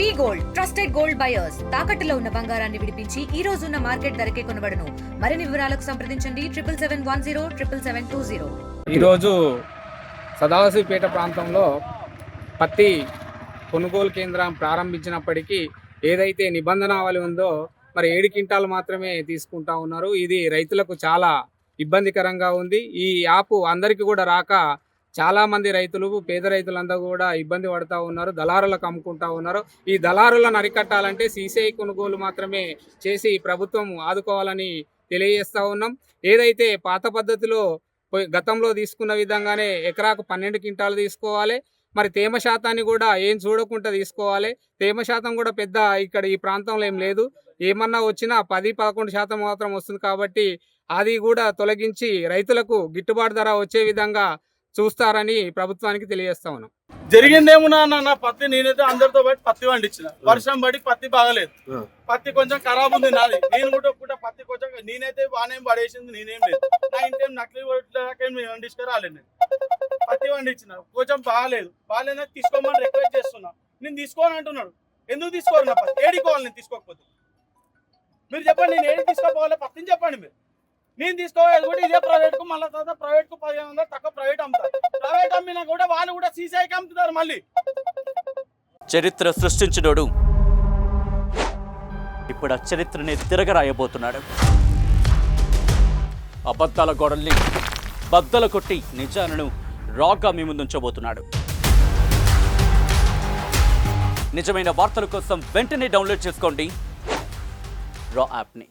We gold trusted gold buyers. తాకట్టులో ఉన్న బంగారాన్ని విడిపించి ఈ రోజు ఉన్న మార్కెట్ ధరకే కొనబడను. మరిన్ని వివరాలకు సంప్రదించండి. Triple seven one zero triple seven two zero. ఈరోజు సదాశివపేట ప్రాంతంలో పత్తి కొనుగోలు కేంద్రం ప్రారంభించినప్పటికీ ఏదైతే నిబంధనావళి ఉందో మరి ఏడు క్వింటాలు మాత్రమే తీసుకుంటా ఉన్నారు. ఇది రైతులకు చాలా ఇబ్బందికరంగా ఉంది. ఈ యాప్ అందరికీ కూడా రాక చాలామంది రైతులు పేద రైతులందరూ కూడా ఇబ్బంది పడుతూ ఉన్నారు దళారులకు అమ్ముకుంటా ఉన్నారు. ఈ దళారులను అరికట్టాలంటే సీసీఐ కొనుగోలు మాత్రమే చేసి ప్రభుత్వం ఆదుకోవాలని తెలియజేస్తూ ఉన్నాం. ఏదైతే పాత పద్ధతిలో గతంలో తీసుకున్న విధంగానే ఎకరాకు పన్నెండు క్వింటాలు తీసుకోవాలి మరి తేమ శాతాన్ని కూడా ఏం చూడకుండా తీసుకోవాలి. తేమ శాతం కూడా పెద్ద ఇక్కడ ఈ ప్రాంతంలో ఏం లేదు. ఏమన్నా వచ్చినా పది పదకొండు శాతం మాత్రం వస్తుంది కాబట్టి అది కూడా తొలగించి రైతులకు గిట్టుబాటు ధర వచ్చే విధంగా చూస్తారని ప్రభుత్వానికి తెలియజేస్తా ఉన్నాం. జరిగిందేమున్నా అన్న నా పత్తి నేనైతే అందరితో బట్టి పత్తి పండించిన. వర్షం పడి పత్తి బాగలేదు. పత్తి కొంచెం ఖరాబ్ ఉంది నాది. నేను కూడా కూడా పత్తి కొంచెం నేనైతే బాగానేం పడేసింది నేనేం లేదు. నా ఇంటేం నకిలీ కొట్టలేకేం వండించుకు రాలేదు నేను. పత్తి పండించిన కొంచెం బాగాలేదు. బాగాలేదు తీసుకోమని రిక్వెస్ట్ చేస్తున్నా. నేను తీసుకోని అంటున్నాడు. ఎందుకు తీసుకోరు నా పత్తి? ఏడుకోవాలి నేను తీసుకోకపోతే? మీరు చెప్పండి నేను ఏడి తీసుకోపోవాలి? పత్తిని చెప్పండి మీరు. నేను తీసుకోవాలి కూడా ఇదే ప్రైవేట్కు మళ్ళీ తర్వాత ప్రైవేట్కు పదిహేను వందలు తక్కువ ప్రైవేట్ అమ్ముతారు ప్రైవేట్ అమ్మినా కూడా వాళ్ళు కూడా సీసీఐకి అమ్ముతున్నారు మళ్ళీ. చరిత్ర సృష్టించినోడు. ఇప్పుడు ఆ చరిత్రని తిరగరాయబోతున్నాడు. అబద్ధాల గోడల్ని బద్దలు కొట్టి నిజాలను రాగా మీ ముందుంచబోతున్నాడు. నిజమైన వార్తల కోసం వెంటనే డౌన్లోడ్ చేసుకోండి. రా యాప్ని.